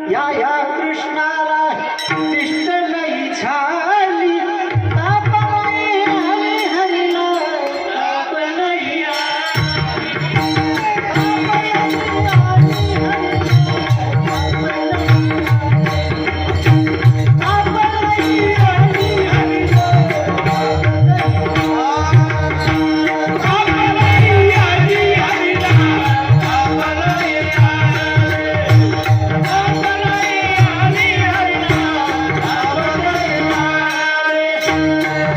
या या कृष्णाला